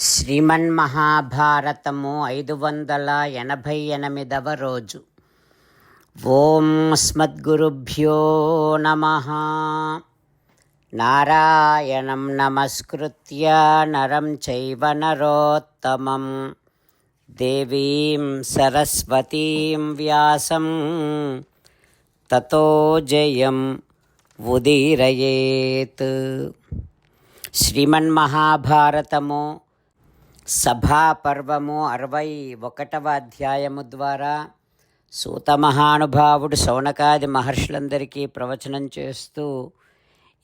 శ్రీమన్మహాభారతము ఐదు వందల ఎనభై ఎనిమిదవ రోజు. ఓం స్మద్గురుభ్యో నమ. నారాయణం నమస్కృత్య నరం చైవ నరోత్తమం. దేవీం సరస్వతీం వ్యాసం. తతో జయం ఉదీరయేత్. శ్రీమన్మహాభారతము సభాపర్వము అరవై ఒకటవ అధ్యాయము ద్వారా సూత మహానుభావుడు శౌనకాది మహర్షులందరికీ ప్రవచనం చేస్తూ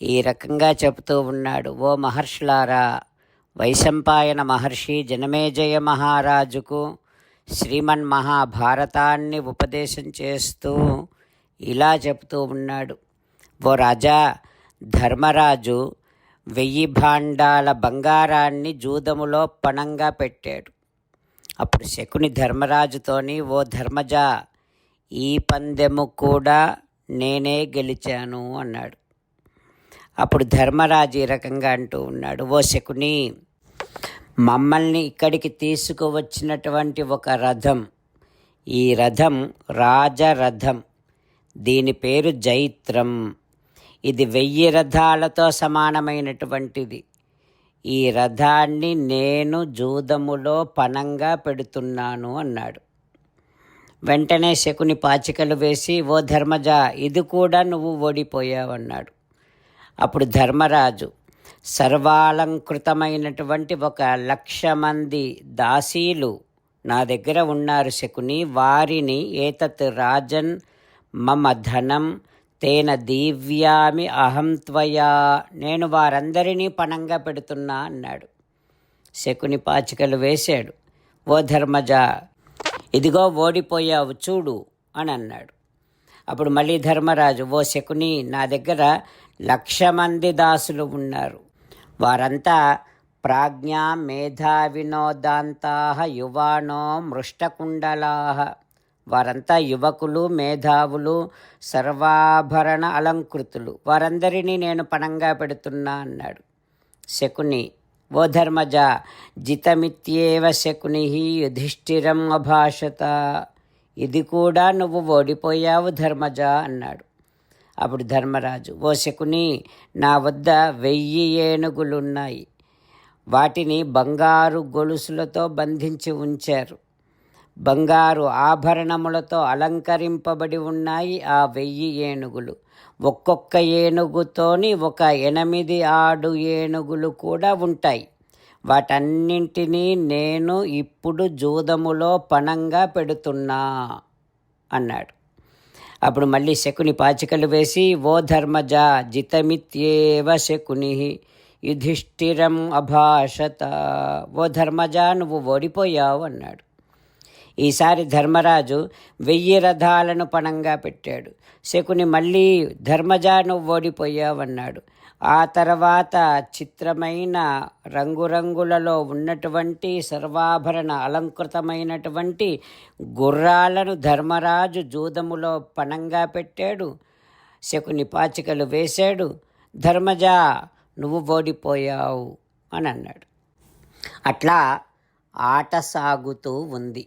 ఈ రకంగా చెబుతూ ఉన్నాడు. ఓ మహర్షులారా వైశంపాయన మహర్షి జనమేజయ మహారాజుకు శ్రీమన్ మహాభారతాన్ని ఉపదేశం చేస్తూ ఇలా చెబుతూ ఉన్నాడు. ఓ రాజా ధర్మరాజు వెయ్యి భాండాల బంగారాన్ని జూదములో పణంగా పెట్టాడు. అప్పుడు శకుని ధర్మరాజుతోని ఓ ధర్మజ ఈ పందెము కూడా నేనే గెలిచాను అన్నాడు. అప్పుడు ధర్మరాజు ఈ రకంగా అంటూ ఉన్నాడు ఓ శకుని మమ్మల్ని ఇక్కడికి తీసుకువచ్చినటువంటి ఒక రథం ఈ రథం రాజరథం దీని పేరు జైత్రం. ఇది వెయ్యి రథాలతో సమానమైనటువంటిది. ఈ రథాన్ని నేను జూదములో పనంగా పెడుతున్నాను అన్నాడు. వెంటనే శకుని పాచికలు వేసి ఓ ధర్మజ ఇది కూడా నువ్వు ఓడిపోయావన్నాడు అప్పుడు ధర్మరాజు సర్వాలంకృతమైనటువంటి ఒక లక్ష మంది దాసీలు నా దగ్గర ఉన్నారు శకుని. వారిని ఏతత్ రాజన్ మమ ధనం తేన దివ్యామి అహం త్వయా నేను వారందరినీ పణంగా పెడుతున్నా అన్నాడు. శకుని పాచికలు వేశాడు. ఓ ధర్మజ ఇదిగో ఓడిపోయావు చూడు అని అన్నాడు. అప్పుడు మళ్ళీ ధర్మరాజు ఓ శకుని నా దగ్గర లక్ష మంది దాసులు ఉన్నారు. వారంతా ప్రాజ్ఞా మేధా వినోదాంతా యువానో మృష్టకుండలా. వారంతా యువకులు మేధావులు సర్వాభరణ అలంకృతులు. వారందరినీ నేను పణంగా పెడుతున్నా అన్నాడు. శకుని ఓ ధర్మజ జితమిత్యేవ శకుని యుధిష్ఠిరం అభాషత. ఇది కూడా నువ్వు ఓడిపోయావు ధర్మజ అన్నాడు. అప్పుడు ధర్మరాజు ఓ శకుని నా వద్ద వెయ్యి ఏనుగులున్నాయి. వాటిని బంగారు గొలుసులతో బంధించి ఉంచారు. బంగారు ఆభరణములతో అలంకరింపబడి ఉన్నాయి ఆ వెయ్యి ఏనుగులు. ఒక్కొక్క ఏనుగుతోని ఒక ఎనిమిది ఆడు ఏనుగులు కూడా ఉంటాయి. వాటన్నింటినీ నేను ఇప్పుడు జూదములో పణంగా పెడుతున్నా అన్నాడు. అప్పుడు మళ్ళీ శకుని పాచికలు వేసి ఓ ధర్మజ జితమిత్యేవ శకుని యుధిష్ఠిరం అభాషత. ఓ ధర్మజ నువ్వు ఓడిపోయావు అన్నాడు. ఈసారి ధర్మరాజు వెయ్యి రథాలను పణంగా పెట్టాడు. శకుని మళ్ళీ ధర్మజా నువ్వు ఓడిపోయావన్నాడు. ఆ తర్వాత చిత్రమైన రంగురంగులలో ఉన్నటువంటి సర్వాభరణ అలంకృతమైనటువంటి గుర్రాలను ధర్మరాజు జూదములో పణంగా పెట్టాడు. శకుని పాచికలు వేశాడు. ధర్మజా నువ్వు ఓడిపోయావు అని అన్నాడు. అట్లా ఆట సాగుతూ ఉంది.